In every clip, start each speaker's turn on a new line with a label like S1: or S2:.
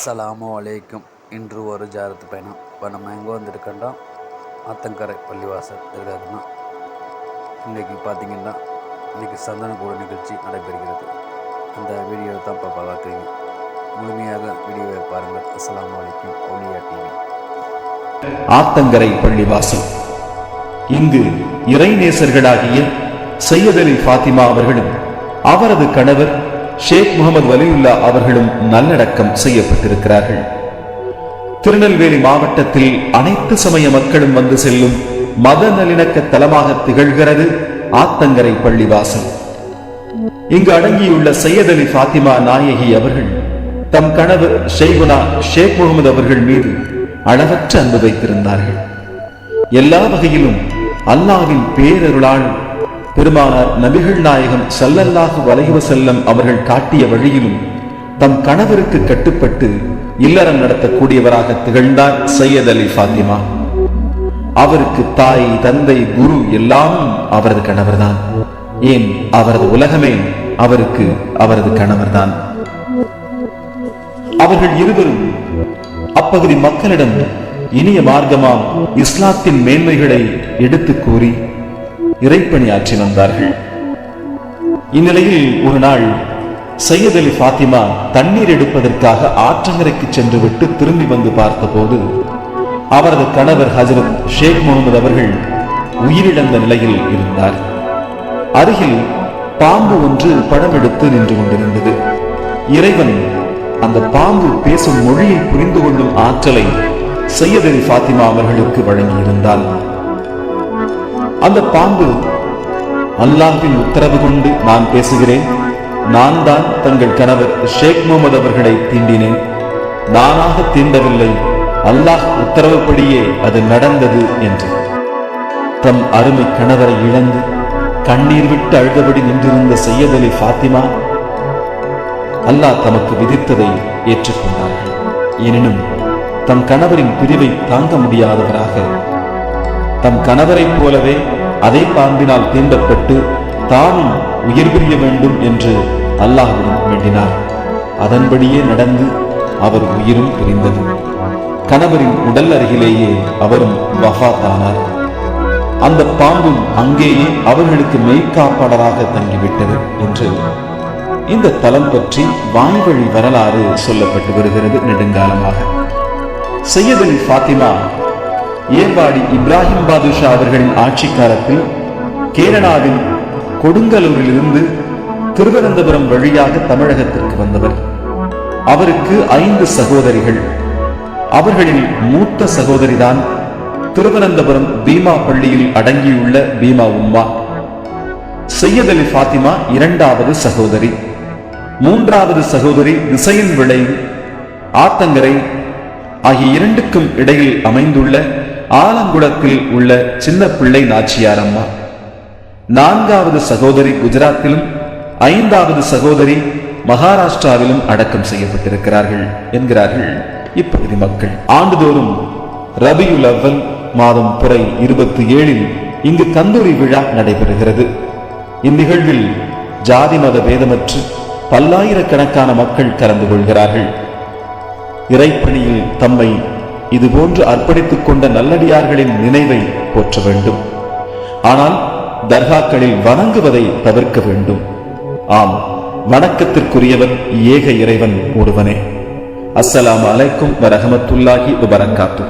S1: அஸ்ஸலாமு அலைக்கும். இன்று ஒரு ஜாரத்து பயணம். இப்போ நம்ம எங்கே வந்துருக்கோம் ஆத்தங்கரை பள்ளிவாசல் இருக்காதுன்னா இன்றைக்கி பார்த்தீங்கன்னா இன்றைக்கி சந்தனக்கூட நிகழ்ச்சி நடைபெறுகிறது. அந்த வீடியோவை தான் இப்போ பார்க்குறீங்க. முழுமையாக வீடியோவை பாருங்கள். அஸ்லாம் அலைக்கும். ஒளியா டிவி.
S2: ஆத்தங்கரை பள்ளிவாசல். இங்கு இறைநேசர்களாகிய சையத் அலி ஃபாத்திமா அவர்களும் அவரது கணவர் ஷேக் முகமது வலியுல்லா அவர்களும் நல்லடக்கம் செய்யப்பட்டிருக்கிறார்கள். திருநெல்வேலி மாவட்டத்தில் அனைத்து சமய மக்களும் வந்து செல்லும் மத நல்லிணக்க தலமாக திகழ்கிறது ஆத்தங்கரை பள்ளிவாசல். இங்கு அடங்கியுள்ள சையத் அலி ஃபாத்திமா நாயகி அவர்கள் தம் கணவர் ஷெய்குனா ஷேக் முகமது அவர்கள் மீது அளவற்ற அன்பு வைத்திருந்தார்கள். எல்லா வகையிலும் அல்லாவின் பேரருளான் பெருமானார் நபிகள் நாயகம் ஸல்லல்லாஹு வலைவ செல்லம் அவர்கள் காட்டிய வழியிலும் தம் கணவருக்கு கட்டுப்பட்டு இல்லறம் நடத்தக்கூடியவராக திகழ்ந்தார் சையத் அலி ஃபாத்திமா. அவருக்கு தாய் தந்தை குரு எல்லாமும் அவரது கணவர்தான். ஏன்? அவரது உலகமே அவருக்கு அவரது கணவர்தான். அவர்கள் இருவரும் அப்பகுதி மக்களிடம் இனிய மார்க்கமாம் இஸ்லாத்தின் மேன்மைகளை எடுத்துக் கூறி இறைப்பணியாற்றி வந்தார்கள் இந்நிலையில் ஒரு நாள் சையத் அலி ஃபாத்திமா தண்ணீர் எடுப்பதற்காக ஆற்றங்கரைக்கு சென்றுவிட்டு திரும்பி வந்து பார்த்தபோது அவரது கணவர் ஹஜரத் ஷேக் முகமது அவர்கள் உயிரிழந்த நிலையில் இருந்தார். அருகில் பாம்பு ஒன்று படம் எடுத்து நின்று கொண்டிருந்தது. இறைவன் அந்த பாம்பு பேசும் மொழியை புரிந்து கொள்ளும் ஆற்றலை சையதரி ஃபாத்திமா அவர்களுக்கு வழங்கியிருந்தான் அந்த பாம்பு அல்லாஹின் உத்தரவு கொண்டு நான் பேசுகிறேன். நான் தான் தங்கள் கணவர் ஷேக் முகமது அவர்களை தீண்டினேன். நானாக தீண்டவில்லை. அல்லாஹ் உத்தரவுப்படியே அது நடந்தது என்று. தம் அருமை கணவரை இழந்து கண்ணீர் விட்டு அழுதபடி நின்றிருந்த செய்யத் அலி ஃபாத்திமா அல்லாஹ் தமக்கு விதித்ததை ஏற்றுக்கொண்டார்கள். எனினும் தம் கணவரின் பிரிவை தாங்க முடியாதவராக தம் கணவரைப் போலவே அதே பாம்பினால் தீண்டப்பட்டு தானும் உயிர் பிரிய வேண்டும் என்று அல்லாஹ்விடம் வேண்டினார். அதன்படியே நடந்து அவர் உயிரும் பிரிந்தது. கணவரின் உடல் அருகிலேயே அவரும் வஃபாத்தானார் அந்த பாம்பும் அங்கேயே அவர்களுக்கு மெய்காப்பாளராக தங்கிவிட்டது என்று இந்த தலம் பற்றி வான்வழி வரலாறு சொல்லப்பட்டு வருகிறது நெடுங்காலமாக. செய்யதில் ஃபாத்திமா ஏர்வாடி இப்ராஹிம் பாதுஷா அவர்களின் ஆட்சி காலத்தில் கேரளாவின் கொடுங்கலூரிலிருந்து திருவனந்தபுரம் வழியாக தமிழகத்திற்கு வந்தவர். அவருக்கு ஐந்து சகோதரிகள். அவர்களில் மூத்த சகோதரிதான் திருவனந்தபுரம் பீமா பள்ளியில் அடங்கியுள்ள பீமா உம்மா. சையத் அலி ஃபாத்திமா இரண்டாவது சகோதரி. மூன்றாவது சகோதரி திசையின் விளை ஆத்தங்கரை ஆகிய இரண்டுக்கும் இடையில் அமைந்துள்ள ஆலங்குளத்தில் உள்ள சின்ன பிள்ளை நாச்சியார் அம்மா நான்காவது சகோதரி குஜராத்திலும் ஐந்தாவது சகோதரி மகாராஷ்டிராவிலும் அடக்கம் செய்யப்பட்டிருக்கிறார்கள் என்கிறார்கள் இப்பகுதி மக்கள். ஆண்டுதோறும் ரபியுல் அவ்வல் மாதம் புறை இருபத்தி ஏழில் இங்கு கந்தூரி விழா நடைபெறுகிறது. இந்நிகழ்வில் ஜாதி மத பேதமற்று பல்லாயிரக்கணக்கான மக்கள் கலந்து கொள்கிறார்கள். இறைப்பணியில் தம்மை இதுபோன்று அர்ப்பணித்துக் கொண்ட நல்லடியார்களின் நினைவை போற்ற வேண்டும். ஆனால் தர்காக்களில் வணங்குவதை தவிர்க்க வேண்டும். ஆம் வணக்கத்திற்குரியவன் ஏக இறைவன் ஒருவனே. அஸ்ஸலாம் அலைக்கும் வரஹமத்துல்லாஹி வபரகாத்து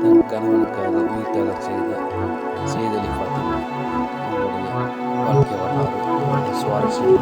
S1: தன் கணவனுக்காக உயிர் செய்த சையத் வாழ்க்கை வரலாறு சுவாரஸ்யம்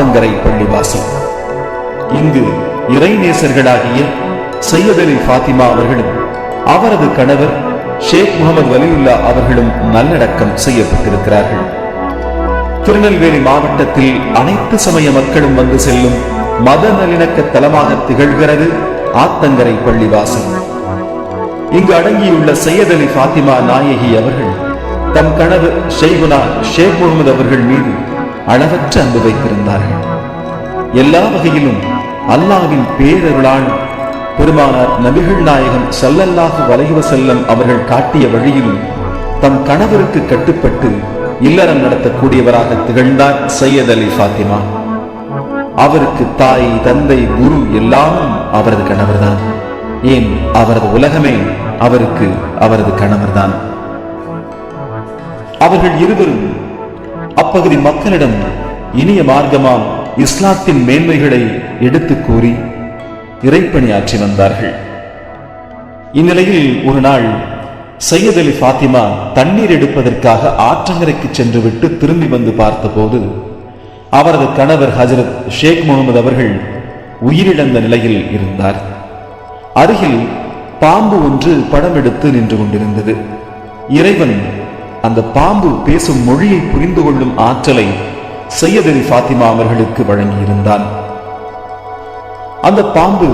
S2: ஆத்தங்கரை பள்ளிவாசல் இங்கு இறைநேசர்களாகிய சையத் அலி ஃபாத்திமா அவர்களும் அவரது கணவர் ஷேக் முகமது வலியுல்லா அவர்களும் நல்லடக்கம் செய்யப்பட்டிருக்கிறார்கள். திருநெல்வேலி மாவட்டத்தில் அனைத்து சமய மக்களும் வந்து செல்லும் மத நல்லிணக்க தலமாக திகழ்கிறது ஆத்தங்கரை பள்ளிவாசல். இங்கு அடங்கியுள்ள சையத் அலி ஃபாத்திமா நாயகி அவர்கள் தம் கணவர் ஷெய்குனா ஷேக் முகமது அவர்கள் மீது அளவற்ற அன்பு வைத்திருந்தார்கள். எல்லா வகையிலும் அல்லாவின் பேரருளால் பெருமானார் நபிகள் நாயகம் சல்லல்லாஹு அலைஹி செல்லம் அவர்கள் காட்டிய வழியிலும் தம் கணவருக்கு கட்டுப்பட்டு இல்லறம் நடத்தக்கூடியவராக திகழ்ந்தார் சையத் அலி ஃபாத்திமா. அவருக்கு தாய் தந்தை குரு எல்லாமும் அவரது கணவர்தான். ஏன்? அவரது உலகமே அவருக்கு அவரது கணவர்தான். அவர்கள் இருவரும் அப்பகுதி மக்களிடம் இனிய மார்க்கமாம் இஸ்லாத்தின் மேன்மைகளை எடுத்துக் கூறி இறைப்பணியாற்றி வந்தார்கள். இந்நிலையில் ஒரு நாள் சையத் அலி ஃபாத்திமா தண்ணீர் எடுப்பதற்காக ஆற்றங்கரைக்கு சென்று விட்டு திரும்பி வந்து பார்த்தபோது அவரது கணவர் ஹஜரத் ஷேக் முகமது அவர்கள் உயிரிழந்த நிலையில் இருந்தார். அருகில் பாம்பு ஒன்று படம் எடுத்து நின்று கொண்டிருந்தது. இறைவன் அந்த பாம்பு பேசும் மொழியை புரிந்து கொள்ளும் ஆற்றலை சையதலி ஃபாத்திமா அவர்களுக்கு வழங்கியிருந்தான். அந்த பாம்பு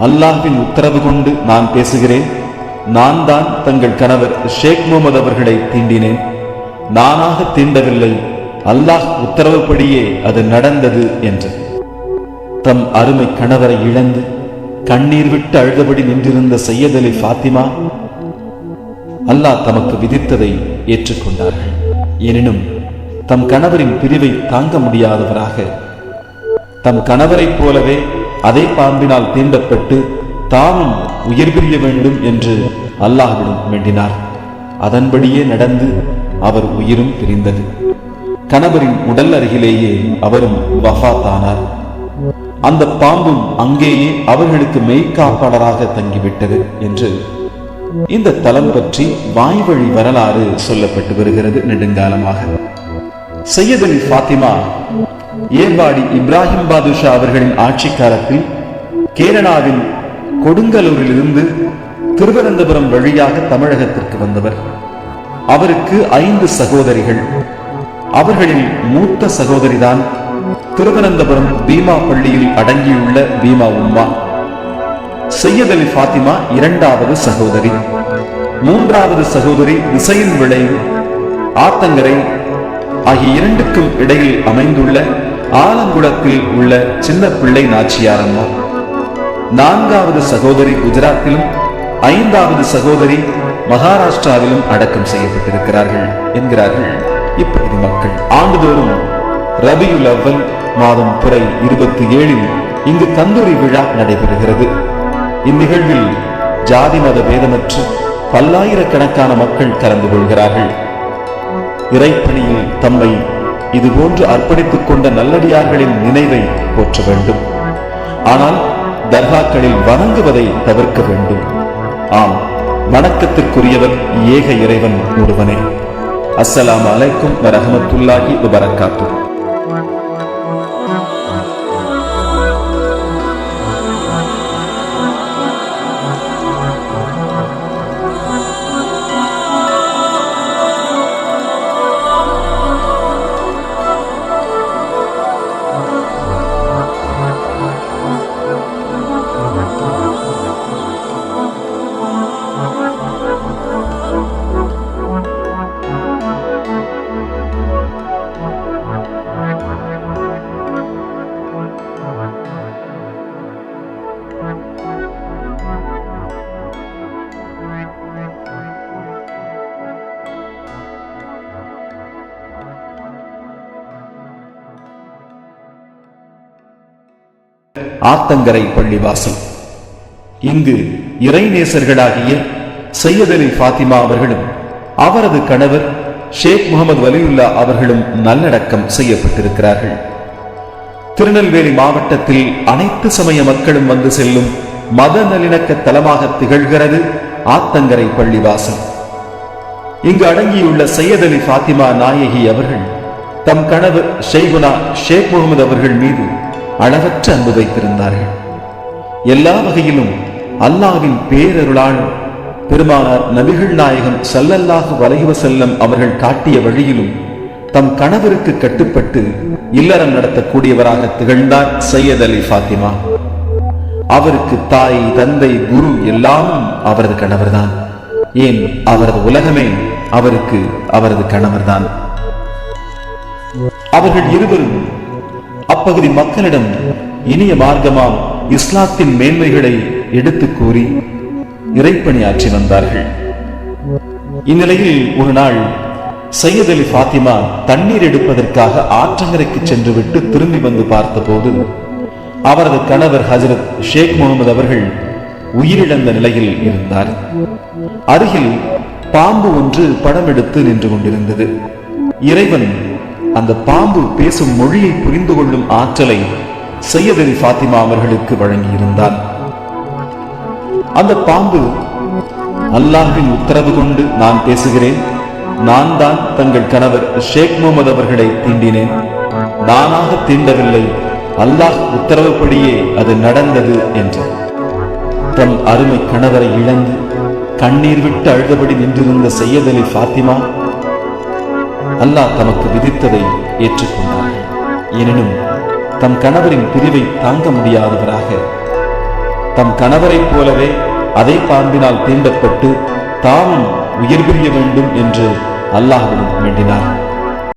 S2: அல்லாஹின் உத்தரவு கொண்டு நான் பேசுகிறேன். நான் தான் தங்கள் கணவர் ஷேக் முகமது அவர்களை தீண்டினேன். நானாக தீண்டவில்லை. அல்லாஹ் உத்தரவுப்படியே அது நடந்தது என்று. தம் அருமை கணவரை இழந்து கண்ணீர் விட்டு அழுதபடி நின்றிருந்த சையத் அலி ஃபாத்திமா அல்லாஹ் தமக்கு விதித்ததை ஏற்றுக்கொண்டார்கள். எனினும் தம் கணவரின் பிரிவை தாங்க முடியாதவராக தம் கணவரைப் போலவே அதே பாம்பினால் தீண்டப்பட்டு தாமும் உயிர் பிரிய வேண்டும் என்று அல்லாஹ்விடம் வேண்டினார். அதன்படியே நடந்து அவர் உயிரும் பிரிந்தது. கணவரின் உடல் அருகிலேயே அவரும் வஃபாத்தானார் அந்த பாம்பும் அங்கேயே அவர்களுக்கு மெய்க்காப்பாளராக தங்கிவிட்டது என்று இந்த தலம் பற்றி வாய்வழி வரலாறு சொல்லப்பட்டு வருகிறது நெடுங்காலமாக. சையதன் ஃபாத்திமா ஏர்வாடி இப்ராஹிம் பாதுஷா அவர்களின் ஆட்சி காலத்தில் கேரளாவின் கொடுங்கலூரிலிருந்து திருவனந்தபுரம் வழியாக தமிழகத்திற்கு வந்தவர். அவருக்கு ஐந்து சகோதரிகள். அவர்களில் மூத்த சகோதரிதான் திருவனந்தபுரம் பீமா பள்ளியில் அடங்கியுள்ள பீமா உம்மா. சையத் அலி ஃபாத்திமா இரண்டாவது சகோதரி. மூன்றாவது சகோதரி விசையின் விளைவு ஆத்தங்கரை ஆகிய இரண்டுக்கும் இடையில் அமைந்துள்ள ஆலங்குளத்தில் உள்ள சின்ன பிள்ளை நாச்சியார் அம்மா. நான்காவது சகோதரி குஜராத்திலும் ஐந்தாவது சகோதரி மகாராஷ்டிராவிலும் அடக்கம் செய்யப்பட்டிருக்கிறார்கள் என்கிறார்கள் இப்பகுதி மக்கள். ஆண்டுதோறும் ரபியுல் அவ்வல் மாதம் பிறை இருபத்தி ஏழில் இங்கு தந்தூரி விழா நடைபெறுகிறது. இந்நிகழ்வில் ஜாதி மத பேதமற்று பல்லாயிரக்கணக்கான மக்கள் கலந்து கொள்கிறார்கள். இறைப்பணியில் தம்மை இதுபோன்று அர்ப்பணித்துக் கொண்ட நல்லடியார்களின் நினைவை போற்ற வேண்டும். ஆனால் தர்காக்களில் வணங்குவதை தவிர்க்க வேண்டும். ஆம் வணக்கத்திற்குரியவர் ஏக இறைவன் ஒருவனே. அஸ்ஸலாம் அலைக்கும் வரஹமத்துல்லாஹி வபரகாத்துஹு ஆத்தங்கரை பள்ளிவாசல். இங்கு இறைநேசர்களாகிய சையத் அலி ஃபாத்திமா அவர்களும் அவரது கணவர் ஷேக் முகமது வலியுல்லா அவர்களும் நல்லடக்கம் செய்யப்பட்டிருக்கிறார்கள். திருநெல்வேலி மாவட்டத்தில் அனைத்து சமய மக்களும் வந்து செல்லும் மத நல்லிணக்க தலமாக திகழ்கிறது ஆத்தங்கரை பள்ளிவாசல். இங்கு அடங்கியுள்ள சையத் அலி ஃபாத்திமா நாயகி அவர்கள் தம் கணவர் ஷெய்குனா ஷேக் முகமது அவர்கள் மீது அளவற்ற அன்பு வைத்திருந்தார்கள். எல்லா வகையிலும் அல்லாவின் பேரருளால் பெருமானார் நபிகள் நாயகம் சல்லல்லாஹு வலைவ செல்லம் அவர்கள் காட்டிய வழியிலும் தம் கணவருக்கு கட்டுப்பட்டு இல்லறம் நடத்தக்கூடியவராக திகழ்ந்தார் சையத் அலி ஃபாத்திமா. அவருக்கு தாய் தந்தை குரு எல்லாமும் அவரது கணவர்தான். ஏன்? அவரது உலகமே அவருக்கு அவரது கணவர்தான். அவர்கள் இருவரும் அப்பகுதி மக்களிடம் இனிய மார்க்கமாம் இஸ்லாத்தின் மேன்மைகளை எடுத்துக் கூறி இறைப்பணியாற்றி வந்தார்கள். இந்நிலையில் ஒரு நாள் சையத் அலி ஃபாத்திமா தண்ணீர் எடுப்பதற்காக ஆற்றங்கரைக்கு சென்றுவிட்டு திரும்பி வந்து பார்த்தபோது அவரது கணவர் ஹசரத் ஷேக் முகமது அவர்கள் உயிரிழந்த நிலையில் இருந்தார். அருகில் பாம்பு ஒன்று படம் எடுத்து நின்று கொண்டிருந்தது. இறைவன் அந்த பாம்பு பேசும் மொழியை புரிந்து கொள்ளும் ஆற்றலை சையதலி ஃபாத்திமா அவர்களுக்கு வழங்கியிருந்தார். அந்த பாம்பு அல்லாஹின் உத்தரவு கொண்டு நான் பேசுகிறேன். நான் தான் தங்கள் கணவர் ஷேக் முகமது அவர்களை தீண்டினேன். நானாக தீண்டவில்லை. அல்லாஹ் உத்தரவுப்படியே அது நடந்தது என்று. தன் அருமை கணவரை இழந்து கண்ணீர் விட்டு அழுதபடி நின்றிருந்த சையதலி ஃபாத்திமா அல்லாஹ் தமக்கு விதித்ததை ஏற்றுக்கொண்டார். எனினும் தம் கணவரின் பிரிவை தாங்க முடியாதவராக தம் கணவரைப் போலவே அதே பாம்பினால் தீண்டப்பட்டு தாமும் உயிர் பிரிய வேண்டும் என்று அல்லாஹ்விடம் வேண்டினார்.